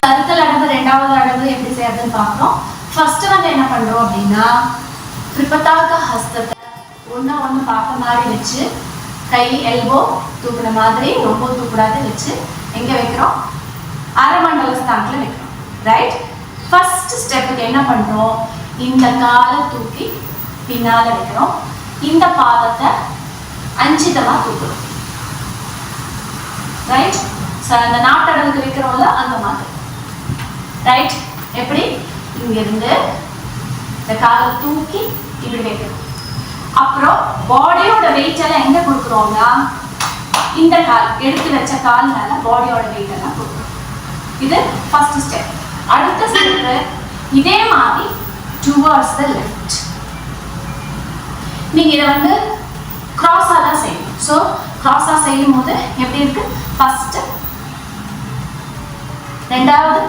கருத்தல் ரெண்டாவது ஃபர்ஸ்ட் வந்து என்ன பண்றோம் அப்படின்னா கிருபதாக ஹஸ்தத்தை ஒண்ணா ஒண்ணு பார்க்க மாதிரி வச்சு கை எல்போ தூக்குன மாதிரி ரொம்ப தூக்கூடாது வச்சு எங்கே வைக்கிறோம்? அரைமண்டல ஸ்தானத்தில் வைக்கிறோம். ரைட் ஃபர்ஸ்ட் ஸ்டெப்புக்கு என்ன பண்ணுறோம் இந்த காலை தூக்கி பின்னால் வைக்கிறோம். இந்த பாதத்தை அஞ்சிதமாக தூக்குறோம். ரைட் ஸோ அந்த நாட்டடவுக்கு வைக்கிறோம்ல அந்த மாதிரி. ரைட் எப்படி? இங்கிருந்து இந்த காலை தூக்கி இப்படி வைக்கிறோம். அப்புறம் பாடியோட வெயிட் எல்லாம் எங்க கொடுக்குறோம்னா இந்த கால் எடுத்து வச்ச கால் மேல பாடியோட வெயிட் எல்லாம் கொடுக்குறோம். இது ஃபர்ஸ்ட் ஸ்டெப் அடுத்த ஸ்டெப் இதே மாதிரி டுவர்ட்ஸ் த லெஃப்ட் நீங்க இதை வந்து கிராஸாக தான் செய்யணும். ஸோ கிராஸாக செய்யும் போது எப்படி இருக்கு? ஃபர்ஸ்ட் ரெண்டாவது.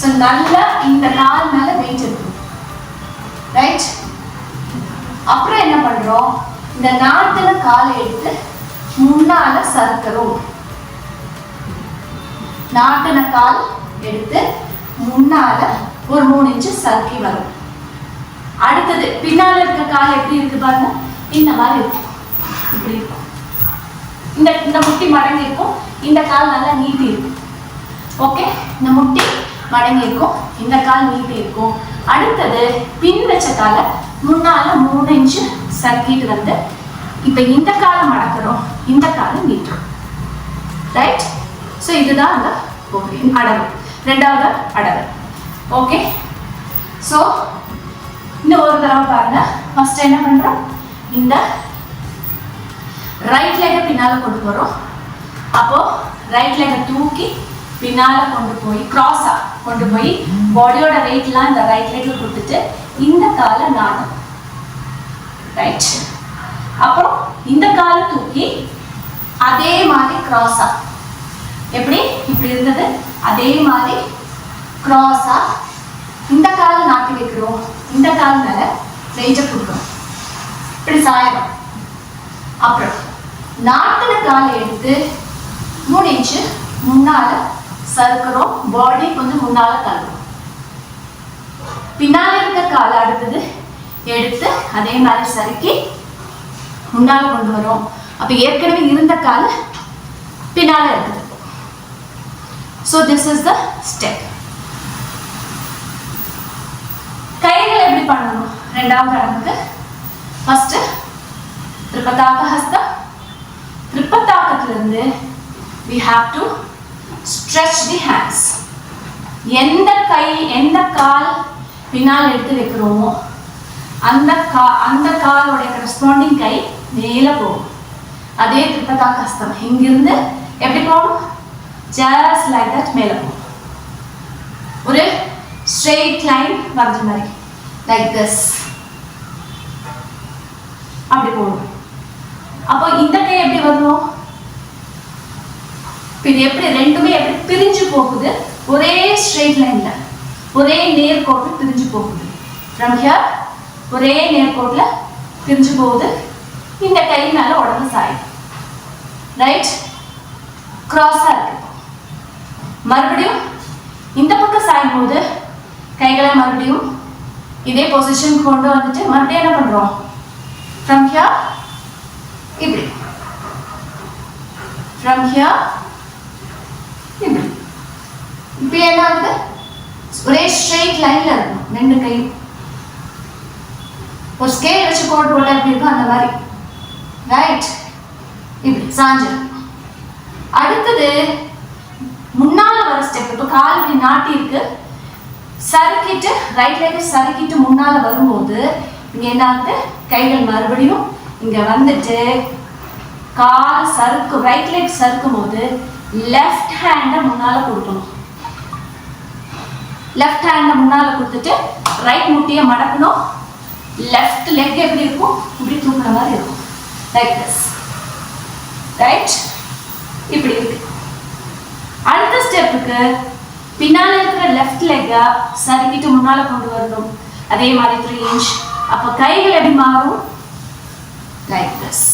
ஸோ நல்லா இந்த கால் மேல அப்புறம் என்ன பண்றோம்? இந்த நாட்டுல காலை எடுத்து முன்னால சறுக்கிறோம் நாட்டின கால் எடுத்து முன்னால ஒரு மூணு இன்ச்சு சறுக்கி வரும். அடுத்தது பின்னால இருக்க கால் எப்படி இருக்கு பாருங்க? இந்த மாதிரி இருக்கும். இப்படி இருக்கும். இந்த இந்த முட்டி மடங்கி இருக்கும். இந்த கால் நல்லா நீட்டி இருக்கும். ஓகே இந்த முட்டி மடங்கி இருக்கும். இந்த கால் நீட்டி இருக்கும். அடுத்தது பின் வச்ச காலை முன்னால மூணு இன்ச்சு சர்க்கிட் வந்து இப்போ இந்த காலம் மடக்கிறோம் இந்த காலம் நீட்டுறோம் ரைட் ஸோ இதுதான் அந்த ஓகே அடவு. ரெண்டாவது அடவு. ஓகே ஸோ இன்னும் ஒரு தடவை பாருங்க. ஃபர்ஸ்ட் என்ன பண்றோம்? இந்த ரைட் லெக்கை பின்னால கொண்டு போறோம். அப்போ ரைட் லெக்கை தூக்கி பின்னால கொண்டு போய் கிராஸா கொண்டு போய் பாடியோட வெயிட்லாம் இந்த ரைட் லெக்கு கொடுத்துட்டு இந்த கால நாடும் ரைட் அப்புறம் இந்த காலை தூக்கி அதே மாதிரி கிராஸா எப்படி? இப்படி இருந்தது. அதே மாதிரி கிராஸா இந்த கால நாட்டி வைக்கிறோம். இந்த கால மேல வெயிட்டை கொடுக்குறோம் இப்படி சாயணும். அப்புறம் நாட்டின காலை எடுத்து மூணு இன்ச்சு முன்னால சறுக்கிறோம். பாடி கொஞ்சம் முன்னால தள்ளுறோம். பின்னால இருக்க காலை அடுத்தது எடுத்து அதே மாதிரி சறுக்கி முன்னால் கொண்டு வரும். அப்ப ஏற்கனவே இருந்த கால் பின்னால இருக்குது. So this is the step கைகளை எப்படி பண்ணணும்? ரெண்டாவது அளவுக்கு ஃபர்ஸ்ட் திருப்பத்தாக ஹஸ்தம் திருப்பத்தாக்கத்திலிருந்து we have to stretch the hands எந்த கை எந்த கால் பின்னால் எடுத்து வைக்கிறோமோ அந்த கா அந்த காலோடைய கரஸ்பாண்டிங் கை மேலே போகும். அதே திரிபதாக கஸ்தம் இங்கிருந்து எப்படி போகும் ஜஸ்ட் லைக் தட் மேலே போகும். ஒரு ஸ்ட்ரெயிட் லைன் வரைஞ்ச மாதிரி. லைக் திஸ் அப்படி போகணும். அப்போ இந்த கை எப்படி வரும் இப்ப இது எப்படி ரெண்டுமே எப்படி பிரிஞ்சு போகுது? ஒரே ஸ்ட்ரெயிட் லைனில் ஒரே நேர்கோட்டில் பிரிஞ்சு போகுது. ஃப்ரம் ஹியர் ஒரே நேர்கோட்டில் பிரிஞ்சு போகுது. இந்த கை மேலே உடம்பு சாயும். ரைட் கிராஸாக இருக்கு. மறுபடியும் இந்த பக்கம் சாயும் போது கைகளை மறுபடியும் இதே பொசிஷன் கொண்டு வந்துட்டு மறுபடியும் என்ன பண்ணுறோம் ஃப்ரம் ஹியர் இப்படி. ஃப்ரம் ஹியர் இப்படி. இப்போ என்ன ஆகுது? ஒரே ஸ்ட்ரெயிட் லைன்ல இருக்கும். ரெண்டு கை. ஒரு ஸ்கேல் வச்சு கோடு போட்டா எப்படி இருக்கும்? அந்த மாதிரி. ரைட் இப்படி. சாஞ்சு. அடுத்தது முன்னால வர ஸ்டெப் இப்போ கால் இப்படி நாட்டி இருக்கு சறுக்கிட்டு ரைட் லெக் சறுக்கிட்டு முன்னால வரும்போது இங்க என்ன ஆகுது கைகள் மறுபடியும் இங்க வந்துட்டு கால் சறுக்கு ரைட் லெக் சறுக்கும் போது லெஃப்ட் ஹேண்டை முன்னால கொடுக்கணும். லெஃப்ட் ஹேண்டை முன்னால் கொடுத்துட்டு ரைட் முட்டியை மடக்கணும். லெஃப்ட் லெக் எப்படி இருக்கும்? இப்படி தூக்குற மாதிரி இருக்கும். லைக் திஸ் ரைட் இப்படி இருக்கு. அடுத்த ஸ்டெப்புக்கு பின்னால் இருக்கிற லெஃப்ட் லெக்கை சறுக்கிட்டு முன்னால் கொண்டு வரணும். அதே மாதிரி த்ரீ இன்ச் அப்போ கைகள் எப்படி மாறும்? Like this